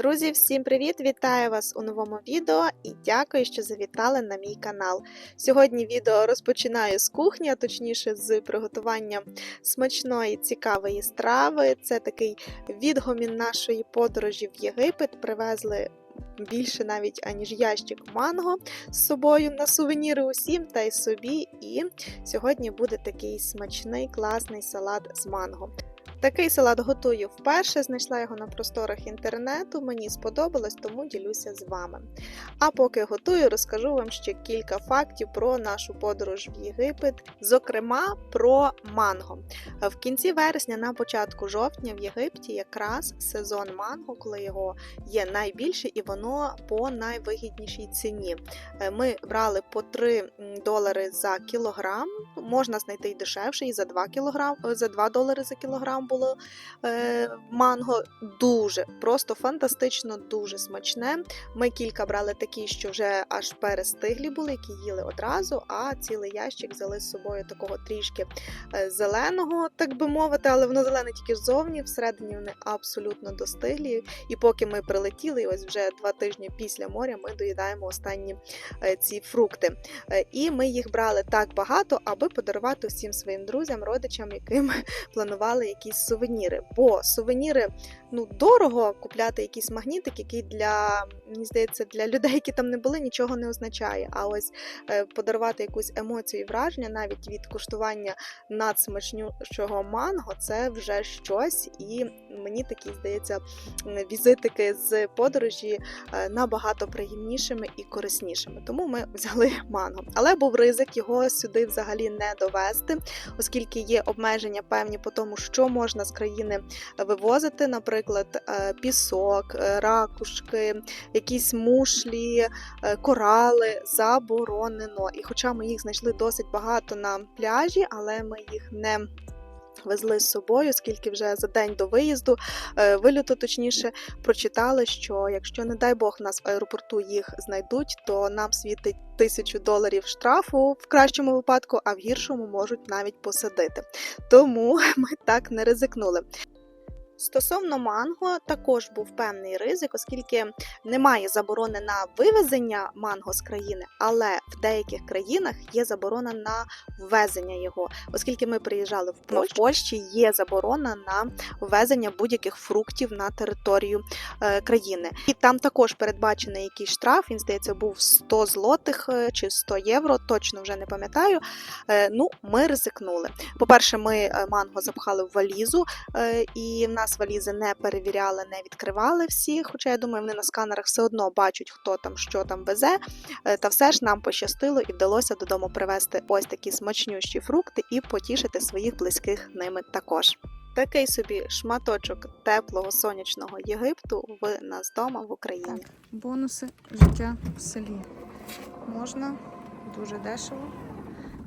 Друзі, всім привіт! Вітаю вас у новому відео і дякую, що завітали на мій канал. Сьогодні відео розпочинаю з кухні, а точніше з приготування смачної цікавої страви. Це такий відгомін нашої подорожі в Єгипет. Привезли більше навіть аніж ящик манго з собою на сувеніри усім та й собі. І сьогодні буде такий смачний класний салат з манго. Такий салат готую вперше, знайшла його на просторах інтернету. Мені сподобалось, тому ділюся з вами. А поки готую, розкажу вам ще кілька фактів про нашу подорож в Єгипет, зокрема про манго. В кінці вересня, на початку жовтня, в Єгипті якраз сезон манго, коли його є найбільше, і воно по найвигіднішій ціні. Е, Ми брали по 3 долари за кілограм. Можна знайти й дешевше, і за 2 кілограм, за 2 долари за кілограм було е, манго. Дуже просто фантастично, дуже смачне. Ми кілька брали такі, що вже аж перестиглі були, які їли одразу. А цілий ящик взяли з собою такого трішки е, зеленого, так би мовити, але воно зелене тільки ззовні, всередині вони абсолютно достиглі. І поки ми прилетіли, ось вже два тижні після моря, ми доїдаємо останні е, ці фрукти. Е, І ми їх брали так багато, аби подарувати всім своїм друзям, родичам, яким планували якісь сувеніри. Бо сувеніри ну дорого купляти якийсь магнітик, який для мені здається для людей, які там не були, нічого не означає. А ось е, подарувати якусь емоцію і враження навіть від куштування надсмачнючого манго, це вже щось. І мені такі здається візитики з подорожі е, набагато приємнішими і кориснішими. Тому ми взяли манго. Але був ризик його сюди взагалі не довести, оскільки є обмеження певні по тому, що можна з країни вивозити, наприклад, е, пісок, е, ракушки, якісь мушлі, е, корали заборонено. І хоча ми їх знайшли досить багато на пляжі, але ми їх не Везли з собою, оскільки вже за день до виїзду, е, вильоту точніше, прочитали, що якщо, не дай Бог, нас в аеропорту їх знайдуть, то нам світить тисячу доларів штрафу в кращому випадку, а в гіршому можуть навіть посадити. Тому ми так не ризикнули. Стосовно манго, також був певний ризик, оскільки немає заборони на вивезення манго з країни, але в деяких країнах є заборона на ввезення його, оскільки ми приїжджали в Польщу, в Польщі є заборона на ввезення будь-яких фруктів на територію е, країни. І там також передбачений якийсь штраф. Він здається, був 100 злотих е, чи 100 євро, точно вже не пам'ятаю. Е, ну, ми ризикнули. По-перше, ми е, манго запхали в валізу, е, і в нас валізи не перевіряли, не відкривали всі. Хоча я думаю, вони на сканерах все одно бачать, хто там що там везе. Е, Та все ж нам пощастило і вдалося додому привезти ось такі смачнющі фрукти і потішити своїх близьких ними також. Такий собі шматочок теплого сонячного Єгипту в нас вдома в Україні. Бонуси життя в селі. Можна дуже дешево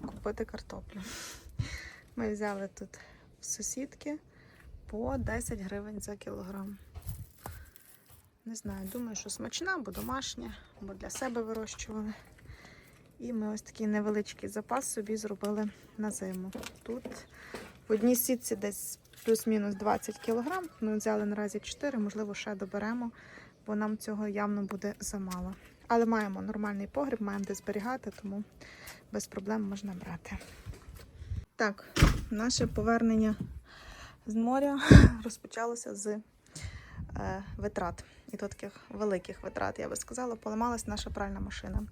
купити картоплю. Ми взяли тут сусідки по 10 гривень за кілограм. Не знаю, думаю, що смачна, бо домашня, бо для себе вирощували. І ми ось такий невеличкий запас собі зробили на зиму. Тут в одній сітці десь плюс-мінус 20 кілограм. Ми взяли наразі 4, можливо, ще доберемо, бо нам цього явно буде замало. Але маємо нормальний погріб, маємо де зберігати, тому без проблем можна брати. Так, наше повернення з моря розпочалося з е, витрат. І то таких великих витрат, я би сказала, поламалась наша пральна машина.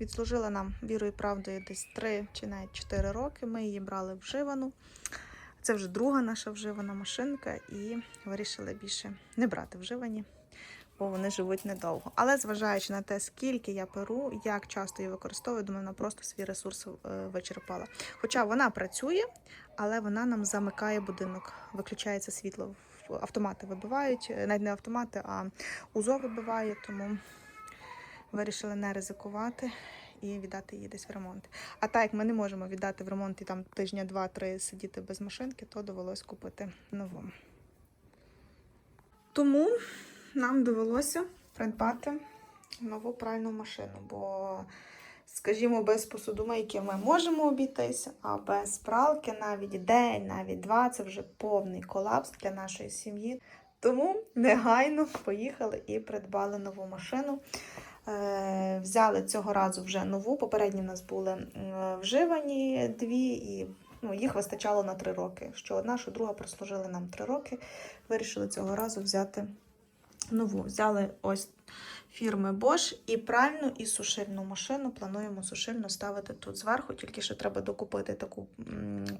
Відслужила нам вірою і правдою десь 3 чи навіть 4 роки. Ми її брали вживану. Це вже друга наша вживана машинка, і вирішили більше не брати вживані, бо вони живуть недовго. Але зважаючи на те, скільки я перу, як часто її використовую, думаю, вона просто свій ресурс е, вичерпала. Хоча вона працює, але вона нам замикає будинок, виключається світло. Автомати вибивають, е, навіть не автомати, а УЗО вибиває, тому вирішили не ризикувати і віддати її десь в ремонт. А так як ми не можемо віддати в ремонт і там тижня два-три сидіти без машинки, то довелось купити нову. Тому нам довелося придбати нову пральну машину, бо, скажімо, без посудомийки ми можемо обійтися, а без пралки навіть день, навіть два це вже повний колапс для нашої сім'ї. Тому негайно поїхали і придбали нову машину. Е, взяли цього разу вже нову. Попередні в нас були вживані дві, і ну, їх вистачало на три роки. Що одна, що друга прослужили нам три роки. Вирішили цього разу взяти нову. Взяли ось фірми Bosch і пральну, і сушильну машину. Плануємо сушильну ставити тут зверху, тільки ще треба докупити таку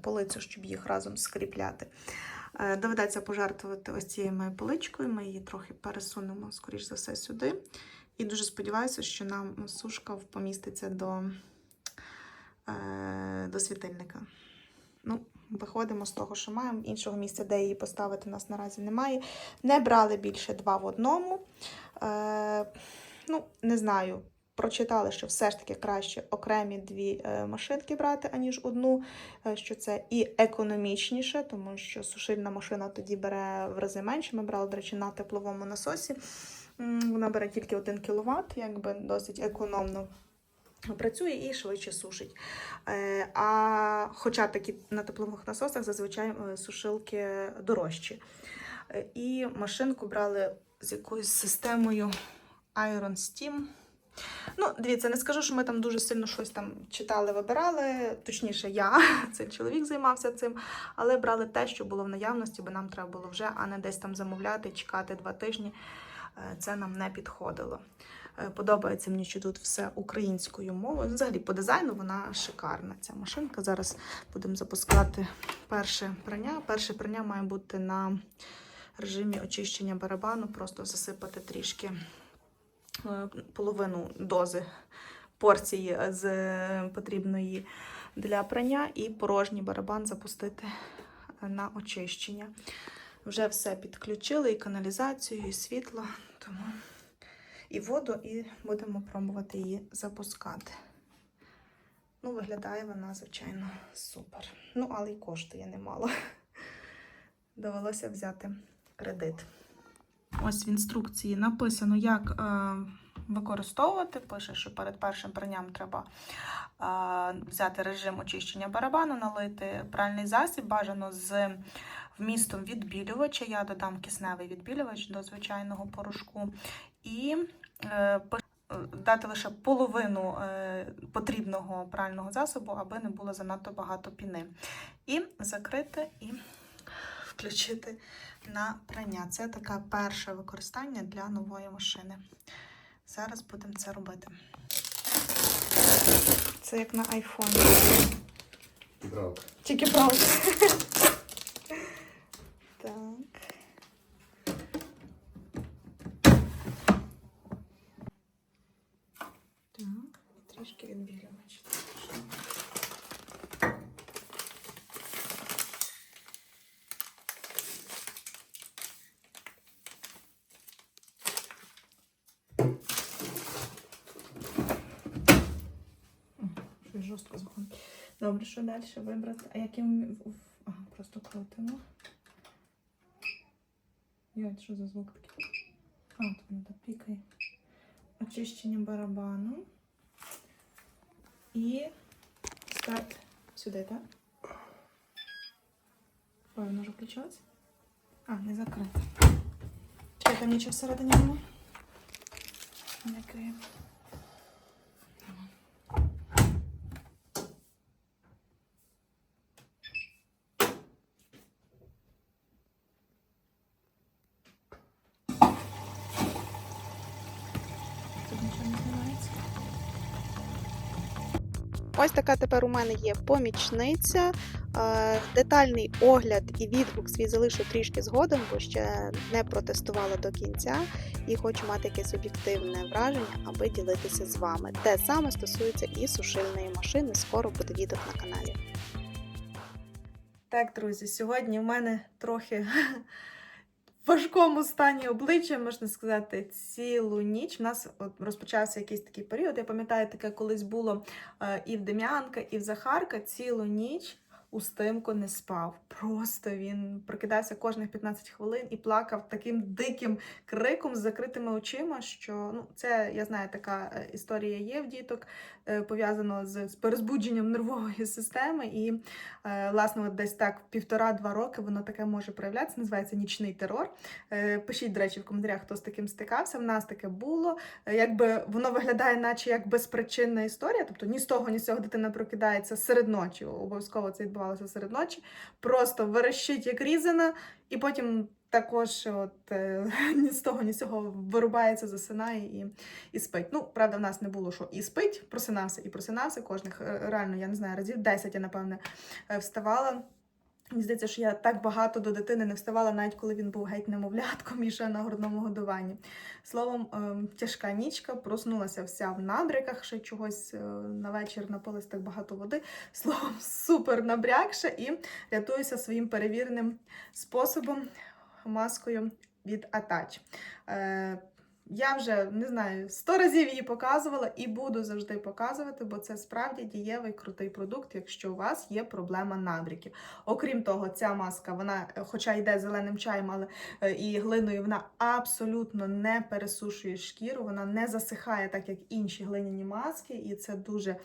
полицю, щоб їх разом скріпляти. Е, Доведеться пожертвувати ось цією моєю поличкою. Ми її трохи пересунемо, скоріш за все, сюди. І дуже сподіваюся, що нам сушка поміститься до, е, до світильника. Ну, виходимо з того, що маємо. Іншого місця, де її поставити, у нас наразі немає. Не брали більше два в одному. Е, ну, не знаю. Прочитали, що все ж таки краще окремі дві е, машинки брати, аніж одну, е, що це і економічніше, тому що сушильна машина тоді бере в рази менше. Ми брали, до речі, на тепловому насосі. Вона бере тільки 1 кВт, якби досить економно працює і швидше сушить. Е, А хоча такі на теплових насосах зазвичай е, сушилки дорожчі. Е, І машинку брали з якоюсь системою Iron Steam. Ну, дивіться, не скажу, що ми там дуже сильно щось там читали, вибирали. Точніше, я, цей чоловік займався цим, але брали те, що було в наявності, бо нам треба було вже, а не десь там замовляти, чекати два тижні. Це нам не підходило. Е, Подобається мені, що тут все українською мовою. Взагалі, по дизайну вона шикарна. Ця машинка. Зараз будемо запускати перше прання. Перше прання має бути на режимі очищення барабану, просто засипати трішки е, половину дози порції з потрібної для прання, і порожній барабан запустити на очищення. Вже все підключили, і каналізацію, і світло, тому і воду, і будемо пробувати її запускати. Ну, виглядає вона, звичайно, супер. Ну, але й коштує немало. Довелося взяти кредит. Ось в інструкції написано, як е, використовувати. Пише, що перед першим пранням треба е, взяти режим очищення барабану, налити пральний засіб, бажано з вмістом відбілювача. Я додам кисневий відбілювач до звичайного порошку. І дати лише половину е, потрібного прального засобу, аби не було занадто багато піни. І закрити і включити на прання. Це таке перше використання для нової машини. Зараз будемо це робити. Це як на айфоні. Тільки правда. Так. Так, і трішки відбілювач. Щось жорстко заходить. Добре, що далі вибрати? А яким. Ага, просто крутимо. Йой, що за звук такий? А, тут воно так. Очищення барабану. І старт сюди, так? Ой, воно вже? А, не закрите. Чекай, там нічого всередині нема? Не криємо. Тут нічого не знімається. Ось така тепер у мене є помічниця. Е, Детальний огляд і відгук свій залишу трішки згодом, бо ще не протестувала до кінця і хочу мати якесь об'єктивне враження, аби ділитися з вами. Те саме стосується і сушильної машини. Скоро буде відео на каналі. Так, друзі, сьогодні в мене трохи важкому стані обличчя, можна сказати, цілу ніч. У нас от розпочався якийсь такий період. Я пам'ятаю, таке колись було е, і в Дем'янка, і в Захарка цілу ніч устимко не спав. Просто він прокидався кожних 15 хвилин і плакав таким диким криком з закритими очима. Що ну, це я знаю, така е, історія є в діток, е, пов'язано з, з перезбудженням нервової системи. І е, власне, от десь так півтора-два роки воно таке може проявлятися. Називається нічний терор. Пишіть, до речі, в коментарях, хто з таким стикався. В нас таке було. Якби воно виглядає, наче як безпричинна історія, тобто ні з того, ні з цього дитина прокидається серед ночі. Обов'язково це відбувалося серед ночі. Просто верещить як різана, і потім. Також от е, ні з того, ні з цього вирубається, засинає і, і спить. Ну, правда, в нас не було що і спить, просинався, і просинався кожних е, реально, я не знаю, разів 10 я, напевне, е, вставала. Мені здається, що я так багато до дитини не вставала, навіть коли він був геть немовлятком і ще на грудному годуванні. Словом, ем, тяжка нічка, проснулася вся в набряках, ще чогось е, на вечір напилась так багато води. Словом, супер набрякша і рятуюся своїм перевіреним способом маскою від Attach. Я вже не знаю, сто разів її показувала і буду завжди показувати, бо це справді дієвий крутий продукт, якщо у вас є проблема набріків. Окрім того, ця маска, вона, е, хоча йде зеленим чаєм, але е, і глиною, вона абсолютно не пересушує шкіру, вона не засихає, так як інші глиняні маски, і це дуже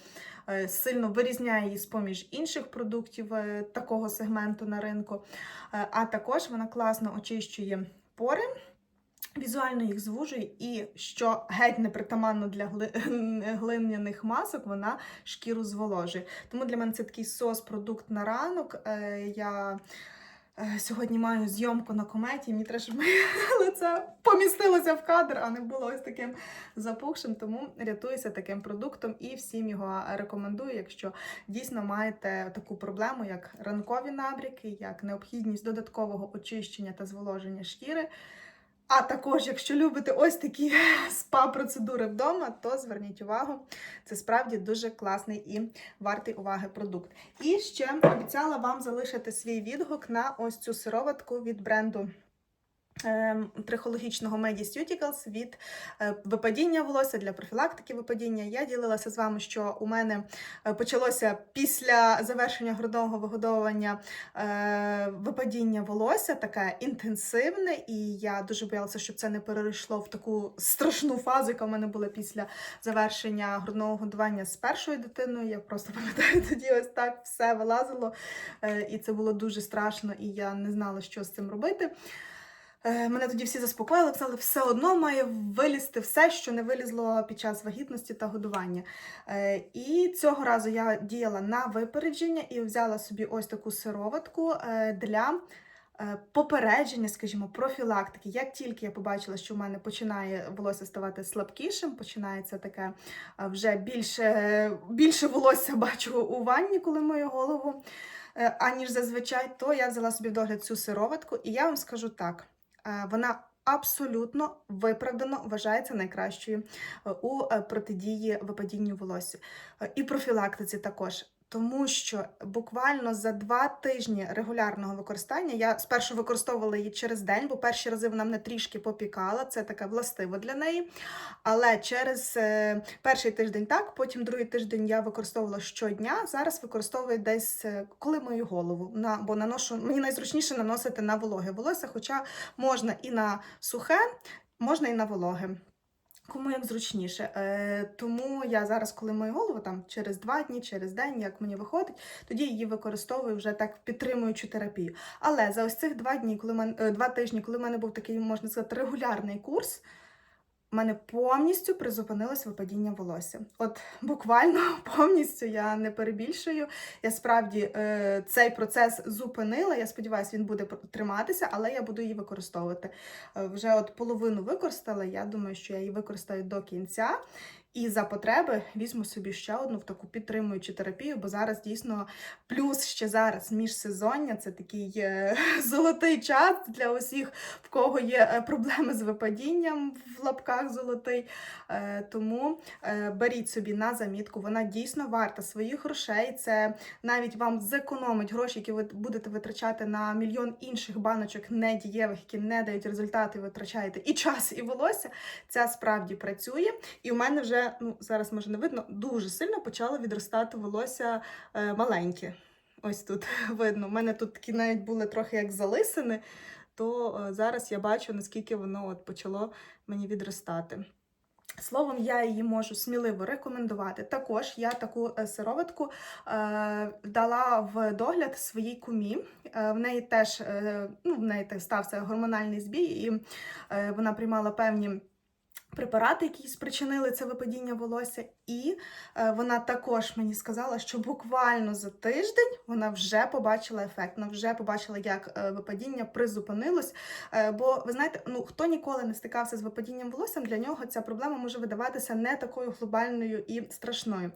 е, сильно вирізняє її з поміж інших продуктів такого сегменту на ринку. А також вона класно очищує пори. Візуально їх звужує, і що геть не притаманно для гли- глиняних масок, вона шкіру зволожує. Тому для мене це такий сос-продукт на ранок. Е, Я е, сьогодні маю зйомку на кометі, мені треба, щоб моє лице помістилося в кадр, а не було ось таким запухшим. Тому рятуюся таким продуктом і всім його рекомендую, якщо дійсно маєте таку проблему, як ранкові набряки, як необхідність додаткового очищення та зволоження шкіри. А також, якщо любите ось такі спа-процедури вдома, то зверніть увагу, це справді дуже класний і вартий уваги продукт. І ще обіцяла вам залишити свій відгук на ось цю сироватку від бренду. Ем, Трихологічного Mediceuticals від е, випадіння волосся для профілактики випадіння. Я ділилася з вами, що у мене е, почалося після завершення грудного вигодовування е, випадіння волосся, таке інтенсивне, і я дуже боялася, щоб це не перейшло в таку страшну фазу, яка в мене була після завершення грудного годування з першою дитиною. Я просто пам'ятаю, тоді ось так все вилазило, і це було дуже страшно, і я не знала, що з цим робити. Е, Мене тоді всі заспокоїли, сказали, все одно має вилізти все, що не вилізло під час вагітності та годування. Е, І цього разу я діяла на випередження і взяла собі ось таку сироватку е, для попередження, скажімо, профілактики. Як тільки я побачила, що в мене починає волосся ставати слабкішим, починається таке вже більше, більше волосся бачу у ванні, коли мою голову, аніж зазвичай, то я взяла собі в догляд цю сироватку, і я вам скажу так. Е, Вона абсолютно виправдано вважається найкращою е, у е, протидії випадінню волосся і профілактиці також. Тому що буквально за два тижні регулярного використання я спершу використовувала її через день, бо перші рази вона мене трішки попікала, це таке властиво для неї. Але через е, перший тиждень так, потім другий тиждень я використовувала щодня. Зараз використовую десь е, коли мою голову. На, бо наношу мені найзручніше наносити на вологе волосся, хоча можна і на сухе, можна і на вологе. Кому як зручніше. Е, тому я зараз, коли мою голову там через два дні, через день, як мені виходить, тоді її використовую вже так підтримуючу терапію. Але за ось цих два дні, коли мен, е, два тижні, коли в мене був такий, можна сказати, регулярний курс, в мене повністю призупинилось випадіння волосся. От буквально повністю я не перебільшую. Я справді е, цей процес зупинила. Я сподіваюся, він буде триматися, але я буду її використовувати. Е, вже от половину використала. Я думаю, що я її використаю до кінця. І за потреби візьму собі ще одну в таку підтримуючу терапію, бо зараз дійсно плюс ще зараз міжсезоння це такий е, золотий час для усіх, в кого є е, проблеми з випадінням в лапках золотий. Е, Тому беріть собі на замітку, вона дійсно варта своїх грошей. Це навіть вам зекономить гроші, які ви будете витрачати на мільйон інших баночок недієвих, які не дають результати, витрачаєте і час, і волосся. Ця справді працює. І у мене вже, ну зараз може не видно, дуже сильно почало відростати волосся е, маленьке. ось тут видно. У мене тут такі навіть були трохи як залисини, то е, зараз я бачу, наскільки воно от почало мені відростати. Словом, я її можу сміливо рекомендувати. Також я таку е, сироватку е, дала в догляд своїй кумі. Е, в неї теж е, ну, в неї стався гормональний збій, і е, вона приймала певні. Препарати, які спричинили це випадіння волосся, і е, вона також мені сказала, що буквально за тиждень вона вже побачила ефект, вона вже побачила, як е, випадіння призупинилось. Е, бо ви знаєте, ну хто ніколи не стикався з випадінням волоссям, для нього ця проблема може видаватися не такою глобальною і страшною.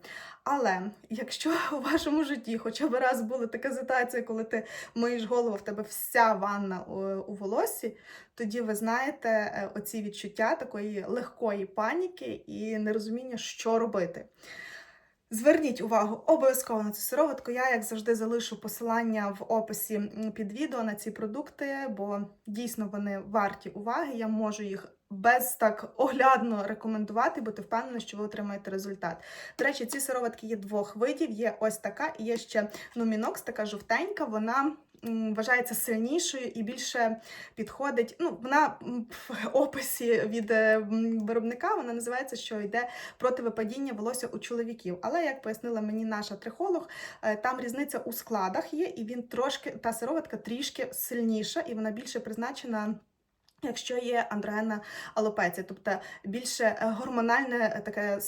Але якщо у вашому житті хоча б раз була така ситуація, коли ти миєш голову, в тебе вся ванна у, у волоссі, тоді ви знаєте е, оці відчуття такої легкої паніки і нерозуміння, що робити. Зверніть увагу обов'язково на цю сироватку. Я, як завжди, залишу посилання в описі під відео на ці продукти, бо дійсно вони варті уваги. Я можу їх без так оглядно рекомендувати, бути впевнена, що ви отримаєте результат. До речі, ці сироватки є двох видів: є ось така, і є ще Numinox, така жовтенька. Вона вважається сильнішою і більше підходить. Ну, вона в описі від е, виробника вона називається, що йде проти випадіння волосся у чоловіків. Але як пояснила мені наша трихолог, е, там різниця у складах є, і він трошки та сироватка трішки сильніша, і вона більше призначена. Якщо є андроена алопеція, тобто більше е, гормональне е, таке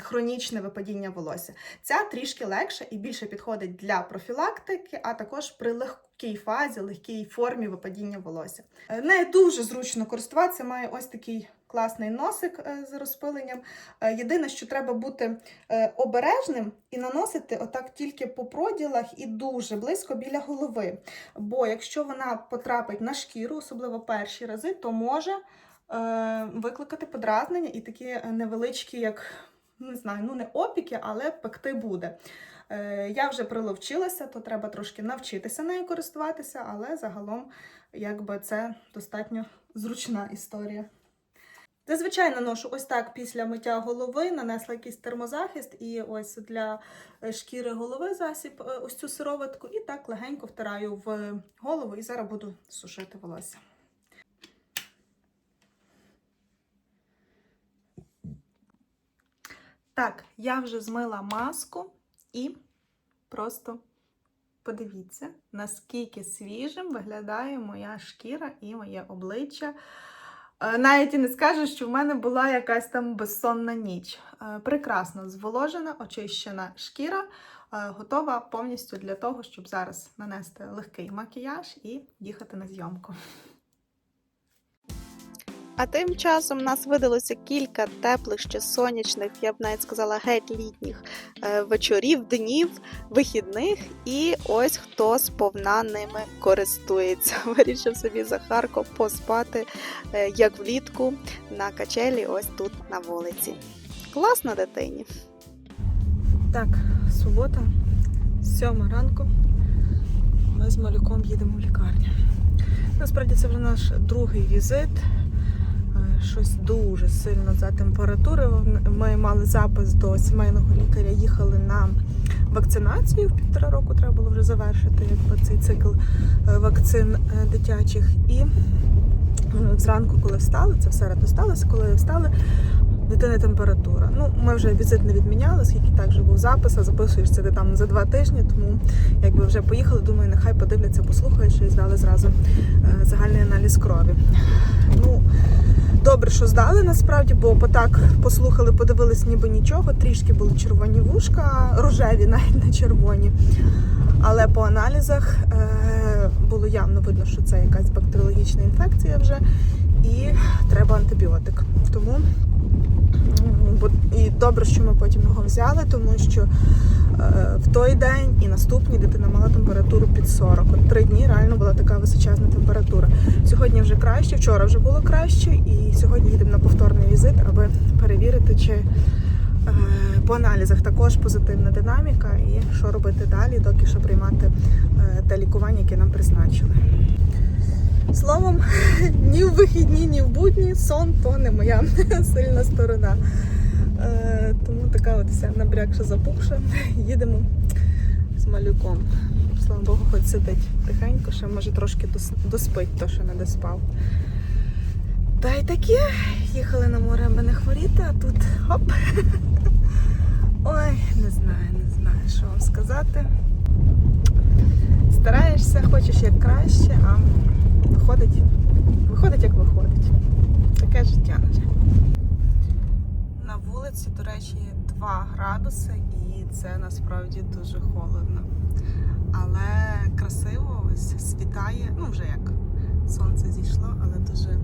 хронічне випадіння волосся. Ця трішки легша і більше підходить для профілактики, а також при легкій фазі, легкій формі випадіння волосся. не Нею дуже зручно користуватися, має ось такий класний носик е, з розпиленням. Е, Єдине, що треба бути е, обережним і наносити отак тільки по проділах і дуже близько біля голови. Бо якщо вона потрапить на шкіру, особливо перші рази, то може викликати подразнення і такі невеличкі, як не знаю, ну не опіки, але пекти буде. Я вже приловчилася, то треба трошки навчитися нею користуватися, але загалом якби це достатньо зручна історія. Зазвичай наношу ось так після миття голови, нанесла якийсь термозахист і ось для е, шкіри голови засіб е, ось цю сироватку, і так легенько втираю в голову і зараз буду сушити волосся. Так, я вже змила маску і просто подивіться, наскільки свіжим виглядає моя шкіра і моє обличчя. Е, Навіть і не скажеш, що в мене була якась там безсонна ніч. Е, Прекрасно зволожена, очищена шкіра, е, готова повністю для того, щоб зараз нанести легкий макіяж і їхати на зйомку. А тим часом в нас видалося кілька теплих, ще сонячних, я б навіть сказала, геть літніх е, вечорів, днів, вихідних. І ось хто сповна ними користується. Вирішив собі Захарко поспати, е, як влітку, на качелі, ось тут на вулиці. Класно дитині. Так, субота, сьома ранку. Ми з малюком їдемо в лікарню. Насправді це вже наш другий візит. Щось дуже сильно за температури. Ми мали запис до сімейного лікаря, їхали на вакцинацію. В півтора року треба було вже завершити якби, цей цикл е, вакцин е, дитячих. І е, зранку, коли встали, це все рано сталося, коли встали, дитини температура. Ну, ми вже візит не відміняли, оскільки так вже був запис, а записуєшся ти там за два тижні, тому якби вже поїхали, думаю, нехай подивляться, послухають, що і здали зразу загальний аналіз крові. Ну, добре, що здали насправді, бо потак послухали, подивились ніби нічого, трішки були червоні вушка, рожеві, навіть не червоні. Але по аналізах е, було явно видно, що це якась бактеріологічна інфекція вже, і треба антибіотик. Тому бо і добре, що ми потім його взяли, тому що е, в той день і наступні дитина мала температуру під 40. От три дні реально була така височезна температура. Сьогодні вже краще, вчора вже було краще, і сьогодні їдемо на повторний візит, аби перевірити, чи е, по аналізах також позитивна динаміка, і що робити далі, доки що приймати е, те лікування, яке нам призначили. Словом, ні в вихідні, ні в будні сон то не моя сильна сторона. Е, тому така от вся набрякша запухша. Їдемо з малюком. Слава Богу, хоч сидить тихенько, ще може трошки доспить, то що не доспав. Та й таке, їхали на море, аби не хворіти, а тут хоп. Ой, не знаю, не знаю, що вам сказати. Стараєшся, хочеш як краще, а виходить, виходить як виходить. Таке життя, на. Вулиці, до речі, 2 градуси, і це насправді дуже холодно. Але красиво ось світає, ну вже як сонце зійшло, але дуже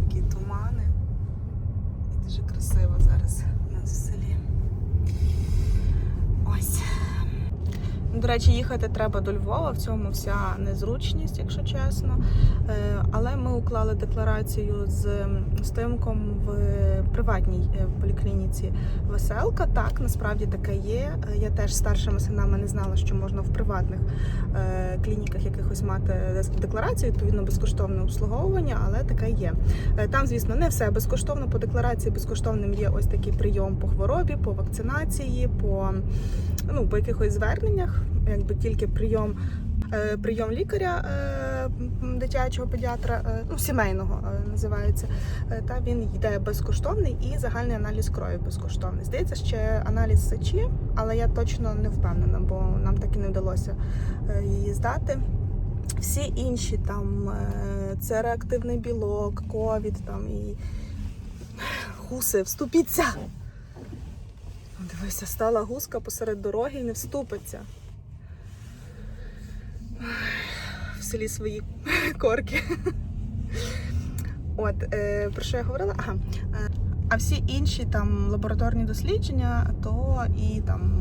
такі тумани. І дуже красиво зараз у нас в селі. Ось. До речі, їхати треба до Львова, в цьому вся незручність, якщо чесно. Е, Але ми уклали декларацію з Стимком в приватній е, поліклініці Веселка. Так, насправді таке є. Е, Я теж старшими синами не знала, що можна в приватних клініках якихось мати декларацію, відповідно безкоштовне обслуговування, але таке є. Там, звісно, не все безкоштовно. По декларації безкоштовним є ось такий прийом по хворобі, по вакцинації, по, ну, по якихось зверненнях, якби тільки прийом. е, Прийом лікаря е, дитячого педіатра, е, ну сімейного називається. Та він йде безкоштовний і загальний аналіз крові безкоштовний. Здається, ще аналіз сечі, але я точно не впевнена, бо нам так і не вдалося її здати. Всі інші там це реактивний білок, ковід там і гуси, вступіться. Дивися, стала гуска посеред дороги і не вступиться. В селі свої корки. От, е, про що я говорила? Ага. Е, а всі інші там лабораторні дослідження, то і там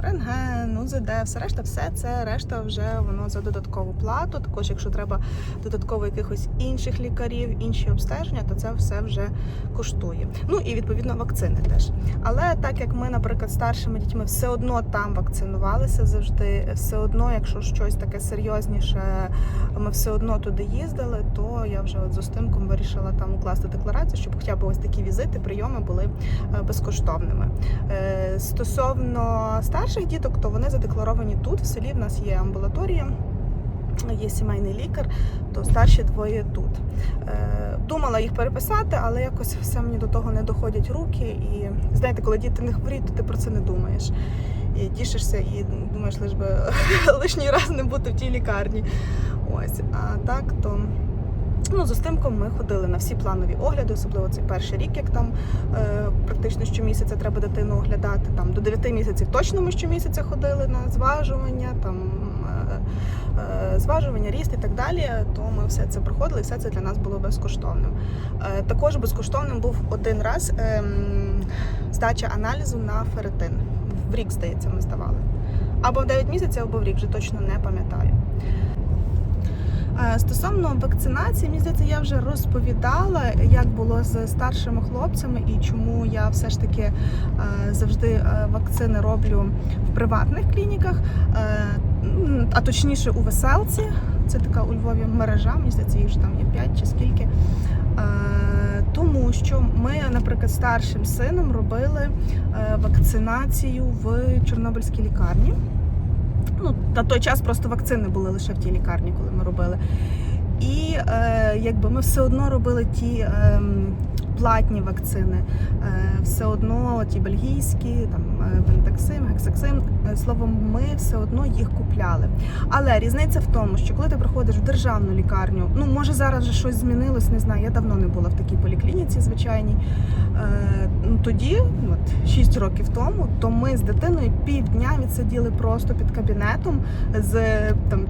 рентген, УЗД, все решта, все це решта вже воно за додаткову плату. Також, якщо треба додатково якихось інших лікарів, інші обстеження, то це все вже коштує. Ну і відповідно вакцини теж. Але так як ми, наприклад, старшими дітьми все одно там вакцинувалися завжди, все одно, якщо щось таке серйозніше, ми все одно туди їздили, то я вже от з Устимком вирішила там укласти декларацію, щоб хоча б ось такі візити, прийоми були е, безкоштовними. Е, Стосовно старших діток, то вони задекларовані тут. В селі в нас є амбулаторія. Є сімейний лікар, то старші двоє тут. Е, Думала їх переписати, але якось все мені до того не доходять руки. І знаєте, коли діти не хворіють, то ти про це не думаєш. І тішишся, і думаєш, лиш би лишній раз не бути в тій лікарні. Ось, а так то. Ну, з Устимком ми ходили на всі планові огляди, особливо цей перший рік, як там е, практично щомісяця треба дитину оглядати. Там до 9 місяців точно ми щомісяця ходили на зважування, там е, е, зважування, ріст і так далі. То ми все це проходили, все це для нас було безкоштовним. Е, також безкоштовним був один раз ем, здача аналізу на ферритин. В рік, здається, ми здавали. Або в 9 місяців, або в рік, вже точно не пам'ятаю. Стосовно вакцинації, мені здається, я вже розповідала, як було з старшими хлопцями і чому я все ж таки е, завжди е, вакцини роблю в приватних клініках, е, а точніше у веселці. Це така у Львові мережа, мені здається, їх там є 5 чи скільки. Тому що ми, наприклад, старшим сином робили вакцинацію в Чорнобильській лікарні. Ну, на той час просто вакцини були лише в тій лікарні, коли ми робили. І е, якби ми все одно робили ті е, платні вакцини, е, все одно ті бельгійські, там Пентаксим, Гексаксим. Е, Словом, ми все одно їх купляли. Але різниця в тому, що коли ти приходиш в державну лікарню, ну може зараз вже щось змінилось, не знаю. Я давно не була в такій поліклініці звичайній. Е, ну, тоді, от 6 років тому, то ми з дитиною півдня відсиділи просто під кабінетом з там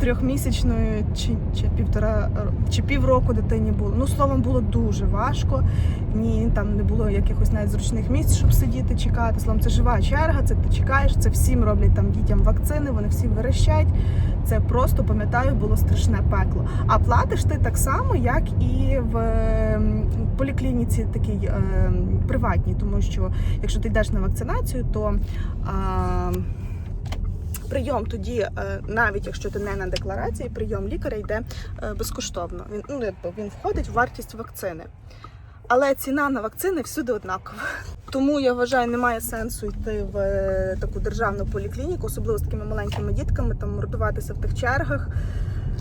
трьохмісячною чи, чи півтора чи півроку дитині було. Ну словом, було дуже важко. Ні, там не було якихось навіть зручних місць, щоб сидіти, чекати. Словом, це жива черга, це ти чекаєш, це всім роблять там дітям вакцини, вони всі верещать. Це просто пам'ятаю, було страшне пекло. А платиш ти так само, як і в ем, поліклініці такій ем, приватній, тому що якщо ти йдеш на вакцинацію, то а, прийом тоді, е, навіть якщо ти не на декларації, прийом лікаря йде е, безкоштовно. Він ну він входить в вартість вакцини. Але ціна на вакцини всюди однакова. Тому я вважаю, немає сенсу йти в е, таку державну поліклініку, особливо з такими маленькими дітками, там мордуватися в тих чергах,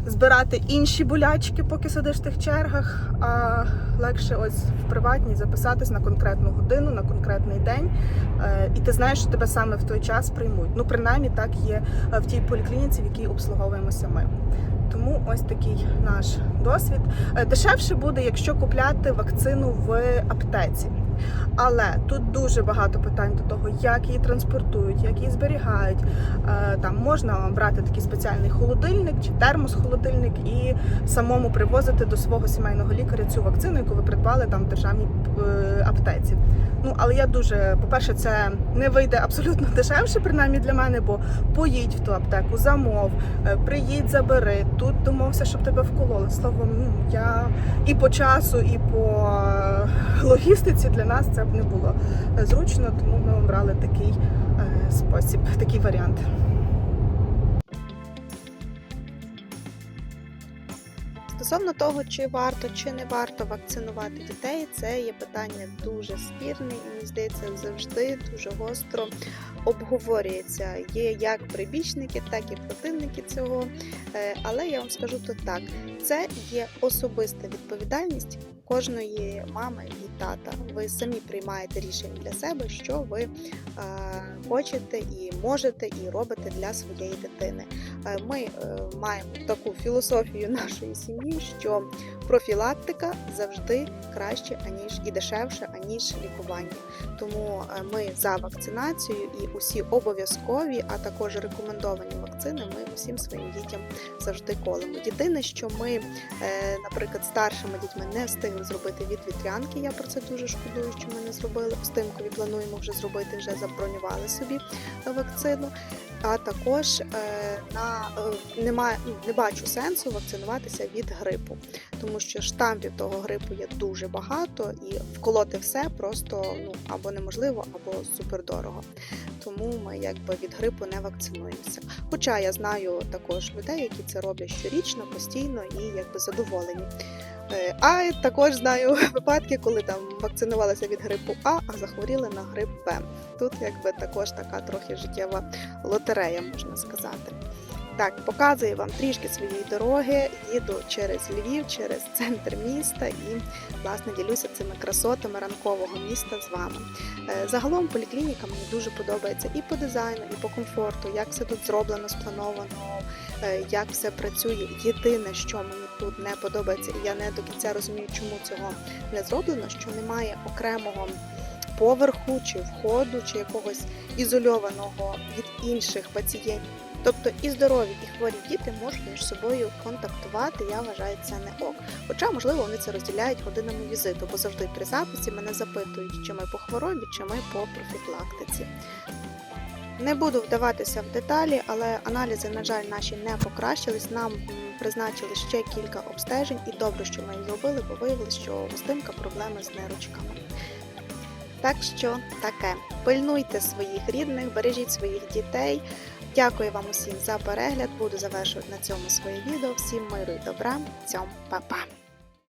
збирати інші болячки, поки сидиш в тих чергах. А легше ось в приватній записатись на конкретну годину, на конкретний день. Е, І ти знаєш, що тебе саме в той час приймуть. Ну, принаймні, так є е, в тій поліклініці, в якій обслуговуємося ми. Тому ось такий наш досвід. Дешевше буде, якщо купляти вакцину в аптеці. Але тут дуже багато питань до того, як її транспортують, як її зберігають. Е, Там можна брати такий спеціальний холодильник чи термос-холодильник і самому привозити до свого сімейного лікаря цю вакцину, яку ви придбали там в державній е, аптеці. Ну але я дуже, по-перше, це не вийде абсолютно дешевше, принаймні для мене, бо поїдь в ту аптеку, замов, е, приїдь, забери. Тут домовся, щоб тебе вкололи. Словом, ну я і по часу, і по логістиці для нас це б не було е, зручно, тому ми обрали такий е, спосіб, такий варіант. Стосовно того, чи варто чи не варто вакцинувати дітей, це є питання дуже спірне і мені здається завжди дуже гостро обговорюється. Є як прибічники, так і противники цього. Е, Але я вам скажу то так: це є особиста відповідальність кожної мами і тата. Ви самі приймаєте рішення для себе, що ви е, хочете і можете, і робите для своєї дитини. Е, Ми е, маємо таку філософію нашої сім'ї, що профілактика завжди краще аніж і дешевше, аніж лікування. Тому ми за вакцинацію і усі обов'язкові, а також рекомендовані вакцини. Ми усім своїм дітям завжди колемо. Єдине, що ми, наприклад, старшими дітьми не встигли зробити від вітрянки. Я про це дуже шкодую, що ми не зробили. Устимкові плануємо вже зробити, вже забронювали собі вакцину. А також е, на е, немає, не бачу сенсу вакцинуватися від грипу, тому що штампів того грипу є дуже багато, і вколоти все просто ну або неможливо, або супердорого. Тому ми якби від грипу не вакцинуємося. Хоча я знаю також людей, які це роблять щорічно, постійно і якби задоволені. Е, А також знаю випадки, коли там вакцинувалися від грипу А, а захворіли на грип Б. Тут якби також така трохи життєва лотерея, можна сказати. Так, показую вам трішки своєї дороги, їду через Львів, через центр міста і, власне, ділюся цими красотами ранкового міста з вами. Е, Загалом поліклініка мені дуже подобається і по дизайну, і по комфорту, як все тут зроблено, сплановано, е, як все працює. Єдине, що мені тут не подобається, і я не до кінця розумію, чому цього не зроблено, що немає окремого поверху чи входу, чи якогось ізольованого від інших пацієнтів. Тобто і здорові, і хворі діти можуть між собою контактувати. Я вважаю, це не ок. Хоча, можливо, вони це розділяють годинами візиту, бо завжди при записі мене запитують, чи ми по хворобі, чи ми по профілактиці. Не буду вдаватися в деталі, але аналізи, на жаль, наші не покращились. Нам призначили ще кілька обстежень, і добре, що ми їх зробили, бо виявилось, що Гостинка проблеми з нирочками. Так що таке. Пильнуйте своїх рідних, бережіть своїх дітей. Дякую вам усім за перегляд. Буду завершувати на цьому своє відео. Всім миру і добра. Цьом, па-па!